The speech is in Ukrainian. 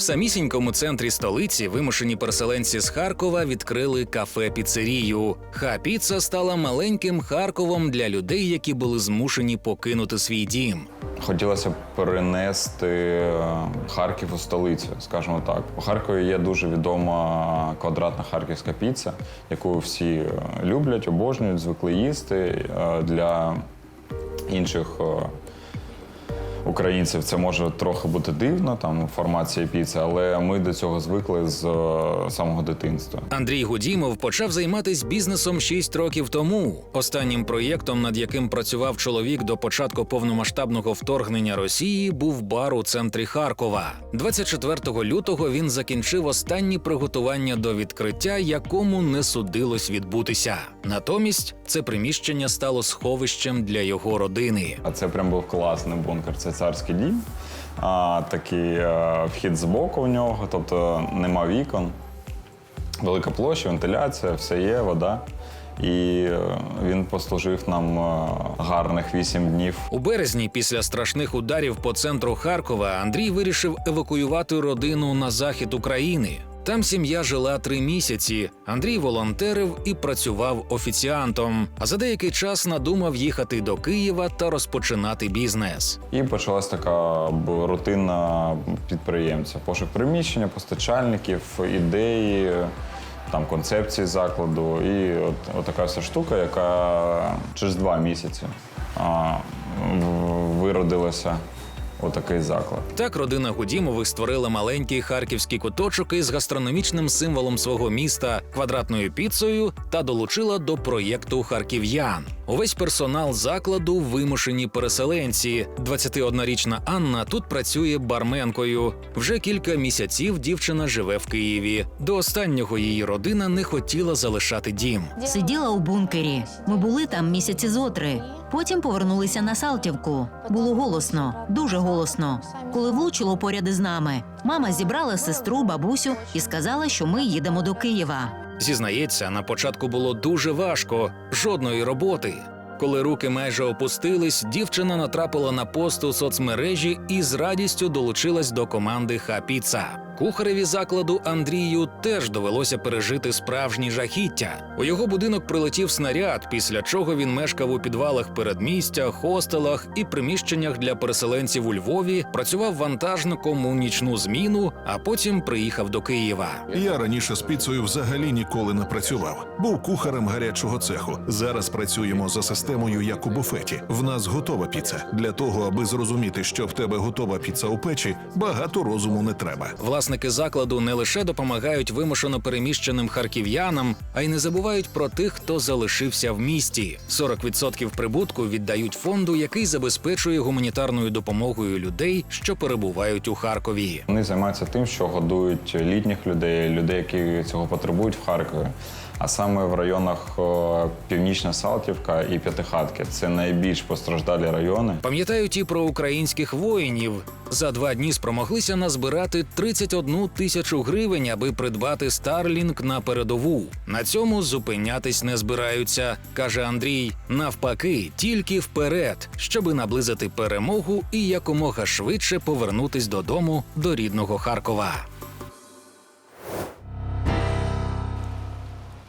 В самісінькому центрі столиці вимушені переселенці з Харкова відкрили кафе-піцерію. Ха-піца стала маленьким Харковом для людей, які були змушені покинути свій дім. Хотілося б перенести е, Харків у столицю, скажімо так. У Харкові є дуже відома квадратна харківська піца, яку всі е, люблять, обожнюють, звикли їсти. Е, Для інших українців це може трохи бути дивно, там формація піци, але ми до цього звикли з е, самого дитинства. Андрій Гудімов почав займатися бізнесом 6 років тому. Останнім проєктом, над яким працював чоловік до початку повномасштабного вторгнення Росії, був бар у центрі Харкова. 24 лютого він закінчив останні приготування до відкриття, якому не судилось відбутися. Натомість це приміщення стало сховищем для його родини. А це прям був класний бункер. Це царський дім. А, такий е, вхід з боку в нього, тобто нема вікон. Велика площа, вентиляція, все є, вода. І е, він послужив нам е, гарних вісім днів. У березні, після страшних ударів по центру Харкова, Андрій вирішив евакуювати родину на захід України. Там сім'я жила три місяці. Андрій волонтерив і працював офіціантом. А за деякий час надумав їхати до Києва та розпочинати бізнес. І почалась така рутина підприємця. Пошук приміщення, постачальників, ідеї, там концепції закладу. І от, от така вся штука, яка через два місяці а, виродилася отакий заклад. Так родина Гудімових створила маленький харківський куточок із гастрономічним символом свого міста квадратною піцею та долучила до проєкту харків'ян. Увесь персонал закладу вимушені переселенці. 21-річна Анна тут працює барменкою. Вже кілька місяців дівчина живе в Києві. До останнього її родина не хотіла залишати дім. Сиділа у бункері. Ми були там місяці зо три. Потім повернулися на Салтівку. Було голосно, дуже голосно. Коли влучило поряд із нами, мама зібрала сестру, бабусю і сказала, що ми їдемо до Києва. Зізнається, на початку було дуже важко, жодної роботи. Коли руки майже опустились, дівчина натрапила на пост у соцмережі і з радістю долучилась до команди Хапіца. Кухареві закладу Андрію теж довелося пережити справжні жахіття. У його будинок прилетів снаряд, після чого він мешкав у підвалах передмістя, хостелах і приміщеннях для переселенців у Львові, працював вантажником у нічну зміну, а потім приїхав до Києва. Я раніше з піцею взагалі ніколи не працював. Був кухарем гарячого цеху. Зараз працюємо за системою як у буфеті. В нас готова піца. Для того, аби зрозуміти, що в тебе готова піца у печі, багато розуму не треба. Власники закладу не лише допомагають вимушено переміщеним харків'янам, а й не забувають про тих, хто залишився в місті. 40% прибутку віддають фонду, який забезпечує гуманітарною допомогою людей, що перебувають у Харкові. Вони займаються тим, що годують літніх людей, людей, які цього потребують в Харкові. А саме в районах Північна Салтівка і П'ятихатки. Це найбільш постраждалі райони. Пам'ятають і про українських воїнів. За два дні спромоглися назбирати 31 тисячу гривень, аби придбати Старлінг на передову. На цьому зупинятись не збираються, каже Андрій. Навпаки, тільки вперед, щоби наблизити перемогу і якомога швидше повернутись додому до рідного Харкова.